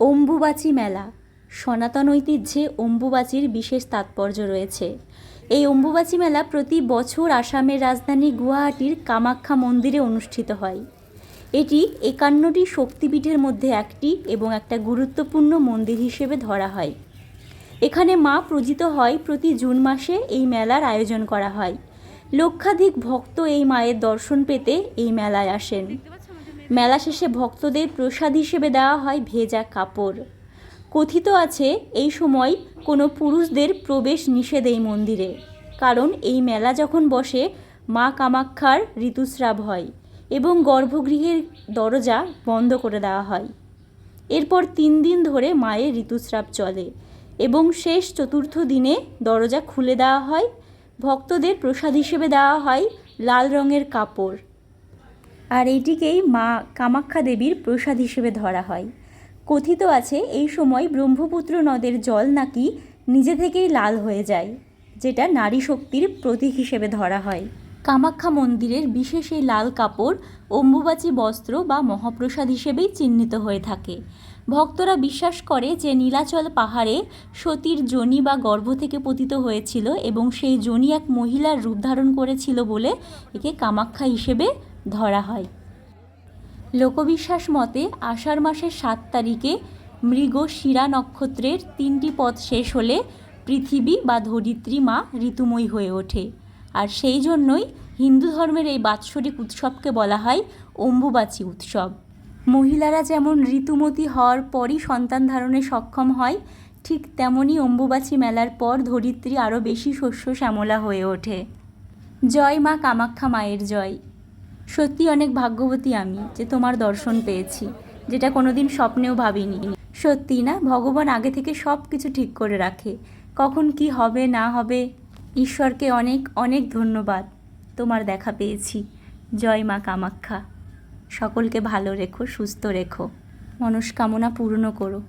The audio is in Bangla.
অম্বুবাচী মেলা। সনাতন ঐতিহ্যে অম্বুবাচীর বিশেষ তাৎপর্য রয়েছে। এই অম্বুবাচী মেলা প্রতি বছর আসামের রাজধানী গুয়াহাটির কামাখ্যা মন্দিরে অনুষ্ঠিত হয়। এটি একান্নটি শক্তিপীঠের মধ্যে একটি এবং একটা গুরুত্বপূর্ণ মন্দির হিসেবে ধরা হয়। এখানে মা পূজিত হয় প্রতি জুন মাসে এই মেলার আয়োজন করা হয়। লক্ষাধিক ভক্ত এই মায়ের দর্শন পেতে এই মেলায় আসেন। মেলা শেষে ভক্তদের প্রসাদ হিসেবে দেওয়া হয় ভেজা কাপড়। কথিত আছে, এই সময় কোনো পুরুষদের প্রবেশ নিষেধ এই মন্দিরে। কারণ এই মেলা যখন বসে, মা কামাক্ষার ঋতুস্রাব হয় এবং গর্ভগৃহের দরজা বন্ধ করে দেওয়া হয়। এরপর তিন দিন ধরে মায়ের ঋতুস্রাব চলে এবং শেষ চতুর্থ দিনে দরজা খুলে দেওয়া হয়। ভক্তদের প্রসাদ হিসেবে দেওয়া হয় লাল রঙের কাপড়। আর এইটিকেই মা কামাখ্যা দেবীর প্রসাদ হিসেবে ধরা হয়। কথিত আছে, এই সময় ব্রহ্মপুত্র নদের জল নাকি নিজে থেকেই লাল হয়ে যায়, যেটা নারী শক্তির প্রতীক হিসেবে ধরা হয়। কামাখ্যা মন্দিরের বিশেষ এই লাল কাপড় অম্বুবাচী বস্ত্র বা মহাপ্রসাদ হিসেবেই চিহ্নিত হয়ে থাকে। ভক্তরা বিশ্বাস করে যে নীলাচল পাহাড়ে সতীর যোনি বা গর্ভ থেকে পতিত হয়েছিল এবং সেই যোনি এক মহিলার রূপ ধারণ করেছিল বলে একে কামাখ্যা হিসেবে ধরা হয়। লোকবিশ্বাস মতে, আষাঢ় মাসের সাত তারিখে মৃগ শিরা নক্ষত্রের তিনটি পথ শেষ হলে পৃথিবী বা ধরিত্রী মা ঋতুময়ী হয়ে ওঠে। আর সেই জন্যই হিন্দু ধর্মের এই বাৎসরিক উৎসবকে বলা হয় অম্বুবাচী উৎসব। মহিলারা যেমন ঋতুমতী হওয়ার পরই সন্তান ধারণে সক্ষম হয়, ঠিক তেমনই অম্বুবাচী মেলার পর ধরিত্রী আরও বেশি শস্য শ্যামলা হয়ে ওঠে। জয় মা কামাখ্যা মায়ের জয়। সত্যি অনেক ভাগ্যবতী আমি যে তোমার দর্শন পেয়েছি, যেটা কোনোদিন স্বপ্নেও ভাবিনি। সত্যি না? ভগবান আগে থেকে সব কিছু ঠিক করে রাখে। কখন কি হবে, না হবে, ঈশ্বরকে অনেক অনেক ধন্যবাদ। তোমার দেখা পেয়েছি। জয় মা কামাখ্যা। সকলকে ভালো রেখো, সুস্থ রেখো। মনস্কামনা পূর্ণ করো।